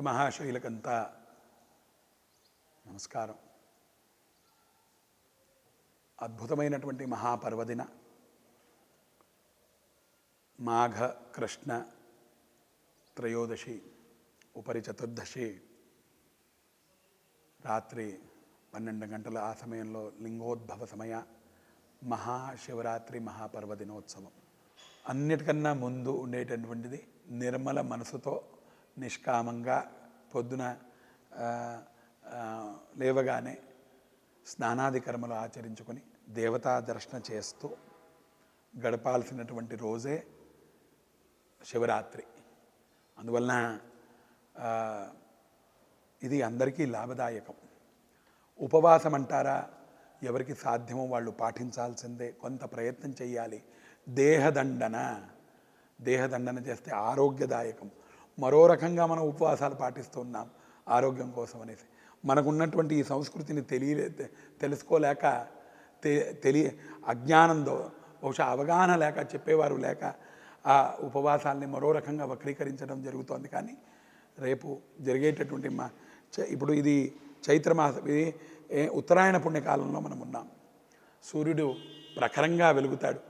మహాశైలకంతా. నమస్కారం. అద్భుతమైనటువంటి మహాపర్వదిన. మాఘ కృష్ణ త్రయోదశి ఉపరి చతుర్దశి రాత్రి పన్నెండు గంటల ఆ సమయంలో లింగోద్భవ సమయ మహాశివరాత్రి మహాపర్వదినోత్సవం. అన్నిటికన్నా ముందు ఉండేటటువంటిది నిర్మల మనసుతో నిష్కామంగా పొద్దున లేవగానే స్నానాది కర్మలు ఆచరించుకొని దేవతా దర్శన చేస్తూ గడపాల్సినటువంటి రోజే శివరాత్రి. అందువలన ఇది అందరికీ లాభదాయకం. ఉపవాసం అంటారా ఎవరికి సాధ్యమో వాళ్ళు పాటించాల్సిందే. కొంత ప్రయత్నం చేయాలి దేహదండన దేహదండన చేస్తే ఆరోగ్యదాయకం. మరో రకంగా మనం ఉపవాసాలు పాటిస్తున్నాం ఆరోగ్యం కోసం అనేసి. మనకున్నటువంటి ఈ సంస్కృతిని తెలియ తెలుసుకోలేక తె తెలియ అజ్ఞానంతో బహుశా అవగాహన లేక చెప్పేవారు లేక ఆ ఉపవాసాల్ని మరో రకంగా వక్రీకరించడం జరుగుతోంది. కానీ రేపు జరిగేటటువంటి మా ఇప్పుడు ఇది చైత్రమాస ఇది ఉత్తరాయణ పుణ్యకాలంలో మనం ఉన్నాం. సూర్యుడు ప్రఖరంగా వెలుగుతాడు.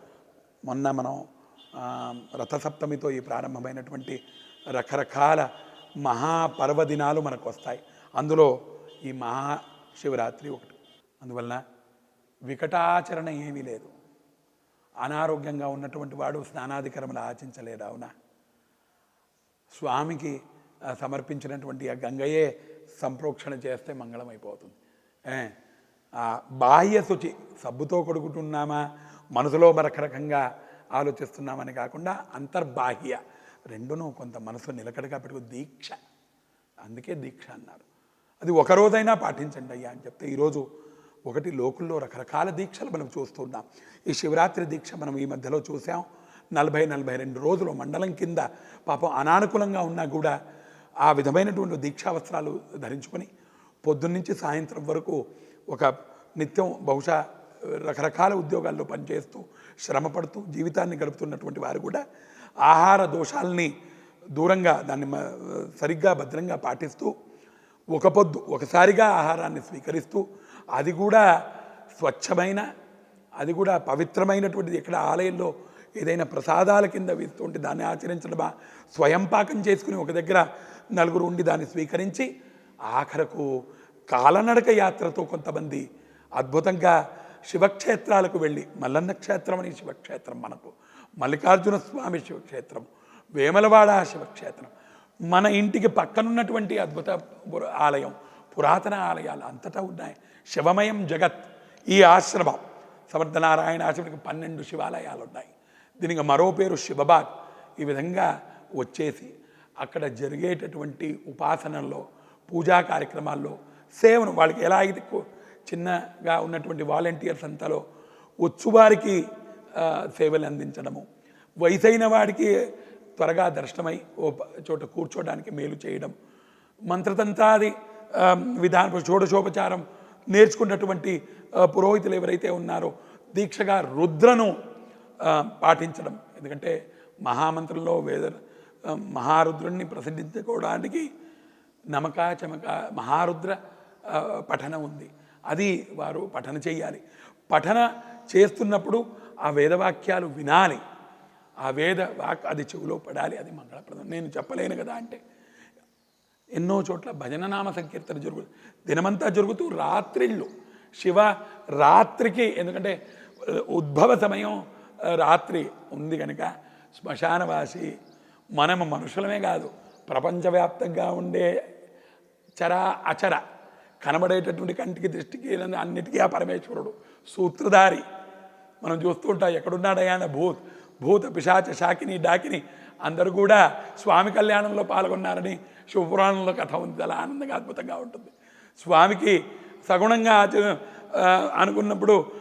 మొన్న మనం రథసప్తమితో ఈ ప్రారంభమైనటువంటి రకరకాల మహాపర్వదినాలు మనకు వస్తాయి అందులో ఈ మహాశివరాత్రి ఒకటి. అందువలన వికటాచరణ ఏమీ లేదు. అనారోగ్యంగా ఉన్నటువంటి వాడు స్నానాధికరములు ఆచించలేడు అవునా? స్వామికి సమర్పించినటువంటి ఆ గంగయే సంప్రోక్షణ చేస్తే మంగళం అయిపోతుంది బాహ్య శుచి సబ్బుతో కొడుకుతున్నామా? మనసులో రకరకంగా ఆలోచిస్తున్నామని కాకుండా అంతర్బాహ్య. రెండును కొంత మనసు నిలకడగా పెట్టుకు దీక్ష. అందుకే దీక్ష అన్నారు. అది ఒకరోజైనా పాటించండి అయ్యా అని చెప్తే ఈరోజు ఒకటి లోకుల్లో రకరకాల దీక్షలు మనం చూస్తున్నాం ఈ శివరాత్రి దీక్ష మనం ఈ మధ్యలో చూసాం. నలభై నలభై రెండు రోజులు మండలం కింద పాపం అనానుకూలంగా ఉన్నా కూడా ఆ విధమైనటువంటి దీక్షా వస్త్రాలు ధరించుకొని పొద్దున్నుంచి సాయంత్రం వరకు ఒక నిత్యం బహుశా రకరకాల ఉద్యోగాల్లో పనిచేస్తూ శ్రమపడుతూ జీవితాన్ని గడుపుతున్నటువంటి వారు కూడా ఆహార దోషాలని దూరంగా దాన్ని మ- సరిగ్గా భద్రంగా పాటిస్తూ ఒక పొద్దు ఒకసారిగా ఆహారాన్ని స్వీకరిస్తూ అది కూడా స్వచ్ఛమైన అది కూడా పవిత్రమైనటువంటిది ఇక్కడ ఆలయంలో ఏదైనా ప్రసాదాల కింద వేస్తుంటే దాన్ని ఆచరించడమా స్వయం పాకం చేసుకుని ఒక దగ్గర నలుగురు ఉండి దాన్ని స్వీకరించి ఆఖరకు కాలనడక యాత్రతో కొంతమంది అద్భుతంగా శివక్షేత్రాలకు వెళ్ళి మల్లన్న క్షేత్రం అని శివక్షేత్రం మనకు మల్లికార్జున స్వామి శివక్షేత్రం వేమలవాడ శివక్షేత్రం. మన ఇంటికి పక్కనున్నటువంటి అద్భుత ఆలయం పురాతన ఆలయాలు అంతటా ఉన్నాయి. శివమయం జగత్ ఈ ఆశ్రమం సమర్థనారాయణ ఆశ్రమానికి పన్నెండు శివాలయాలు ఉన్నాయి. దీనికి మరో పేరు శివబాగ్. ఈ విధంగా వచ్చేసి అక్కడ జరిగేటటువంటి ఉపాసనల్లో పూజా కార్యక్రమాల్లో సేవను వాళ్ళకి ఎలా అయితే చిన్నగా ఉన్నటువంటి వాలంటీర్స్ అంతలో వచ్చువారికి సేవలు అందించడము. వయసైన వాడికి త్వరగా దర్శనమై ఓ చోట కూర్చోడానికి మేలు చేయడం. మంత్రతంత్రాది విధాన షోడశోపచారం నేర్చుకున్నటువంటి పురోహితులు ఎవరైతే ఉన్నారో దీక్షగా రుద్రను పాటించడం. ఎందుకంటే మహామంత్రంలో వేద మహారుద్రుణ్ణి ప్రసిద్ధించుకోవడానికి నమక చమక మహారుద్ర పఠనం ఉంది. అది వారు పఠన చేయాలి. పఠన చేస్తున్నప్పుడు ఆ వేదవాక్యాలు వినాలి. ఆ వేద వాక్ అది చెవిలో పడాలి అది మంగళప్రదం. నేను చెప్పలేను కదా అంటే ఎన్నో చోట్ల భజన నామ సంకీర్తన జరుగు దినమంతా జరుగుతూ రాత్రిళ్ళు. శివ రాత్రికి ఎందుకంటే ఉద్భవ సమయం రాత్రి ఉంది కనుక శ్మశానవాసి మనము మనుషులమే కాదు ప్రపంచవ్యాప్తంగా ఉండే చర అచర కనబడేటటువంటి కంటికి దృష్టికి అన్నిటికీ ఆ పరమేశ్వరుడు. సూత్రధారి. మనం చూస్తూ ఉంటాం భూత్. భూత పిశాచ శాకిని డాకిని. అందరూ కూడా స్వామి కళ్యాణంలో పాల్గొన్నారని శివపురాణంలో కథ ఉంది. చాలా ఆనందంగా అద్భుతంగా ఉంటుంది. స్వామికి సగుణంగా ఆచ- అనుకున్నప్పుడు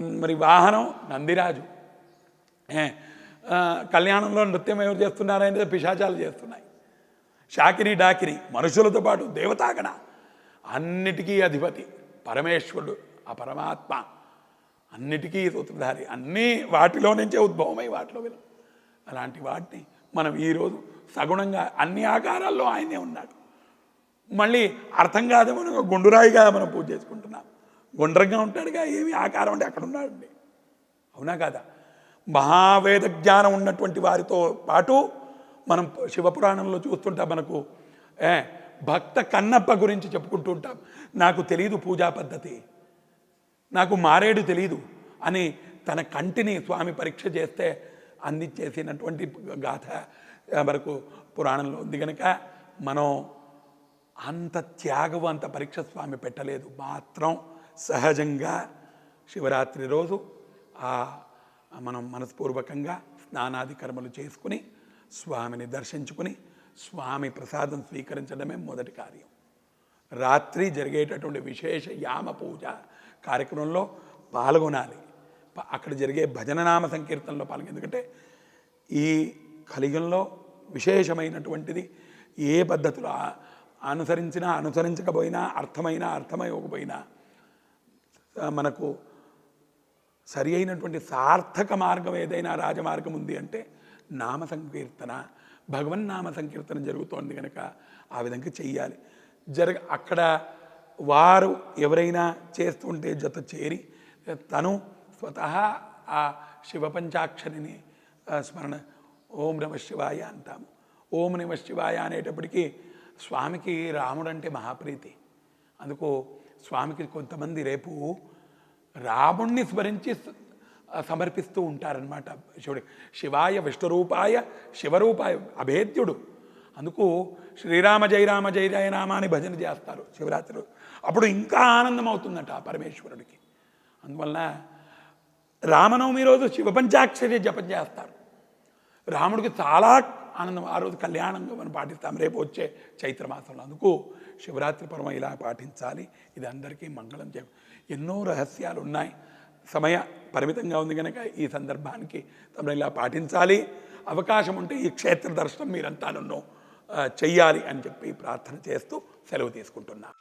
మరి వాహనం నందిరాజు. కళ్యాణంలో నృత్యం ఎవరు చేస్తున్నారనేది పిశాచాలు చేస్తున్నాయి. షాకిని డాకిరి మనుషులతో పాటు దేవతాగణ. అన్నిటికీ అధిపతి పరమేశ్వరుడు ఆ పరమాత్మ. అన్నిటికీ సూత్రధారి అన్నీ వాటిలో నుంచే ఉద్భవమై వాటిలో విను అలాంటి వాటిని మనం ఈరోజు సగుణంగా అన్ని ఆకారాల్లో ఆయనే ఉన్నాడు. మళ్ళీ అర్థం కాదు మనం గుండురాయిగా మనం పూజ చేసుకుంటున్నాం. గుండ్రంగా ఉంటాడుగా ఏమి ఆకారం అంటే అక్కడ ఉన్నాడండి. అవునా కాదా? మహావేద జ్ఞానం ఉన్నటువంటి వారితో పాటు మనం శివపురాణంలో చూస్తుంటాం మనకు ఏ భక్త కన్నప్ప గురించి చెప్పుకుంటూ ఉంటాం. నాకు తెలియదు పూజా పద్ధతి. నాకు మారేడు తెలియదు అని తన కంటిని స్వామి పరీక్ష చేస్తే అందించేసినటువంటి గాథ వరకు మనకు పురాణంలో ఉంది కనుక మనం అంత త్యాగం అంత పరీక్ష స్వామి పెట్టలేదు. మాత్రం సహజంగా శివరాత్రి రోజు ఆ మనం మనస్పూర్వకంగా స్నానాది కర్మలు చేసుకుని స్వామిని దర్శించుకుని స్వామి ప్రసాదం స్వీకరించడమే మొదటి కార్యం. రాత్రి జరిగేటటువంటి విశేష యామ పూజ కార్యక్రమంలో పాల్గొనాలి. అక్కడ జరిగే భజననామ సంకీర్తనలో పాల్గొని ఎందుకంటే ఈ కలియుగంలో విశేషమైనటువంటిది ఏ పద్ధతిలో అనుసరించినా అనుసరించకపోయినా అర్థమైనా అర్థమైపోయినా మనకు సరి అయినటువంటి సార్థక మార్గం ఏదైనా రాజమార్గం ఉంది అంటే నామ సంకీర్తన భగవన్నామ సంకీర్తన జరుగుతోంది కనుక ఆ విధంగా చెయ్యాలి. జరగ అక్కడ వారు ఎవరైనా చేస్తుంటే జత చేరి తను స్వతహా ఆ శివపంచాక్షరిని స్మరణ ఓం నమ శివాయ అంటాము. ఓం నమ శివాయ అనేటప్పటికీ స్వామికి రాముడు అంటే మహాప్రీతి. అందుకు స్వామికి కొంతమంది రేపు రాముణ్ణి స్మరించి సమర్పిస్తూ ఉంటారనమాట శివుడు శివాయ విష్ణురూపాయ శివరూపాయ అభేద్యుడు. అందుకు శ్రీరామ జయరామ జయ జయరామ అని భజన చేస్తారు శివరాత్రి. అప్పుడు ఇంకా ఆనందం అవుతుందట ఆ పరమేశ్వరుడికి. అందువలన రామనవమి రోజు శివపంచాక్షరి జపం చేస్తారు. రాముడికి చాలా ఆనందం. ఆ రోజు కళ్యాణంగా మనం పాటిస్తాం. రేపు వచ్చే చైత్ర మాసంలో అందుకు శివరాత్రి పర్వం ఇలా పాటించాలి. ఇది అందరికీ మంగళం చే ఎన్నో రహస్యాలు ఉన్నాయి సమయ పరిమితంగా ఉంది కనుక ఈ సందర్భానికి తమను ఇలా పాటించాలి. అవకాశం ఉంటే ఈ క్షేత్ర దర్శనం మీరంతా నన్ను చెయ్యాలి అని చెప్పి ప్రార్థన చేస్తూ సెలవు తీసుకుంటున్నాను